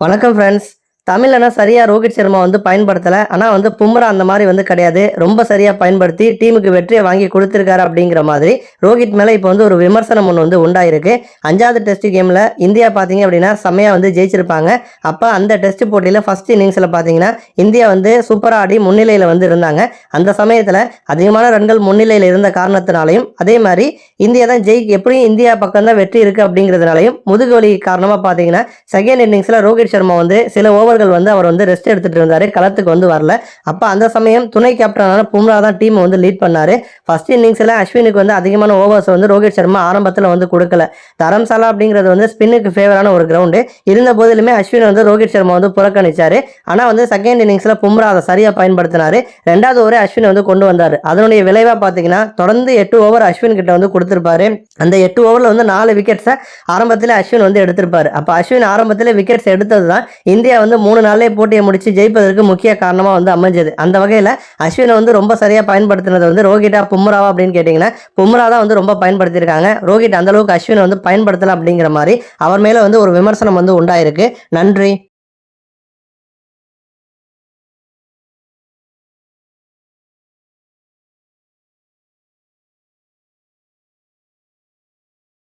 வணக்கம் ஃப்ரெண்ட்ஸ் தமிழ்னா சரியாக ரோஹித் சர்மா வந்து பயன்படுத்தலை. ஆனால் வந்து பும்ரா அந்த மாதிரி வந்து கிடையாது. ரொம்ப சரியாக பயன்படுத்தி டீமுக்கு வெற்றியை வாங்கி கொடுத்துருக்காரு அப்படிங்கிற மாதிரி ரோஹித் மேலே இப்போ வந்து ஒரு விமர்சனம் ஒன்று வந்து உண்டாயிருக்கு. அஞ்சாவது டெஸ்ட் கேமில் இந்தியா பார்த்தீங்க அப்படின்னா செம்மையாக வந்து ஜெயிச்சிருப்பாங்க. அப்போ அந்த டெஸ்ட் போட்டியில் ஃபர்ஸ்ட் இன்னிங்ஸில் பார்த்தீங்கன்னா இந்தியா வந்து சூப்பராக ஆடி முன்னிலையில் வந்து இருந்தாங்க. அந்த சமயத்தில் அதிகமான ரன்கள் முன்னிலையில் இருந்த காரணத்தினாலையும் அதே மாதிரி இந்தியா தான் ஜெயி எப்படியும் இந்தியா பக்கம் தான் வெற்றி இருக்குது அப்படிங்கிறதுனாலையும் முதுகு வலி காரணமாக பார்த்தீங்கன்னா செகண்ட் இன்னிங்ஸில் ரோஹித் சர்மா வந்து சில ஓவர் ஓவர்கள் வந்து அவர் வந்து ரெஸ்ட் எடுத்துட்டு இருந்தாரு. களத்துக்கு வந்து வரல. அப்போ அந்த சமயம் துணை கேப்டனான பும்ரா தான் டீமை வந்து லீட் பண்ணாரு. ஃபர்ஸ்ட் இன்னிங்ஸில் அஸ்வினுக்கு வந்து அதிகமான ஓவர்ஸ் வந்து ரோஹித் சர்மா ஆரம்பத்தில் வந்து கொடுக்கல. தரம்சாலா அப்படிங்கிறது வந்து ஸ்பின்னுக்கு ஃபேவரான ஒரு கிரவுண்டு இருந்த போதிலுமே அஸ்வின் வந்து ரோஹித் சர்மா வந்து புறக்கணிச்சாரு. ஆனால் வந்து செகண்ட் இன்னிங்ஸில் பும்ரா அதை சரியாக பயன்படுத்தினாரு. ரெண்டாவது ஓவரே அஸ்வின் வந்து கொண்டு வந்தார். அதனுடைய விளைவாக பார்த்தீங்கன்னா தொடர்ந்து எட்டு ஓவர் அஸ்வின் கிட்ட வந்து கொடுத்துருப்பாரு. அந்த எட்டு ஓவரில் வந்து நாலு விக்கெட்ஸை ஆரம்பத்தில் அஸ்வின் வந்து எடுத்திருப்பார். அப்போ அஸ்வின் ஆரம்பத்தில் விக்கெட்ஸ் எடுத்தது தான் இந்தியா வந்து மூணு நாள்லேயே போட்டியை முடிச்சு ஜெயிப்பதற்கு முக்கிய காரணமாக வந்து அமைஞ்சது. அந்த வகையில் அஸ்வினை வந்து ரொம்ப சரியாக பயன்படுத்தினது வந்து ரோஹிட்டா பும்ராவா அப்படின்னு கேட்டிங்கன்னா பும்ரா தான் வந்து ரொம்ப பயன்படுத்தியிருக்காங்க. ரோஹிட் அந்தளவுக்கு அஸ்வினை வந்து பயன்படுத்தலை அப்படிங்கிற மாதிரி அவர் மேலே வந்து ஒரு விமர்சனம் வந்து உண்டாயிருக்கு. நன்றி.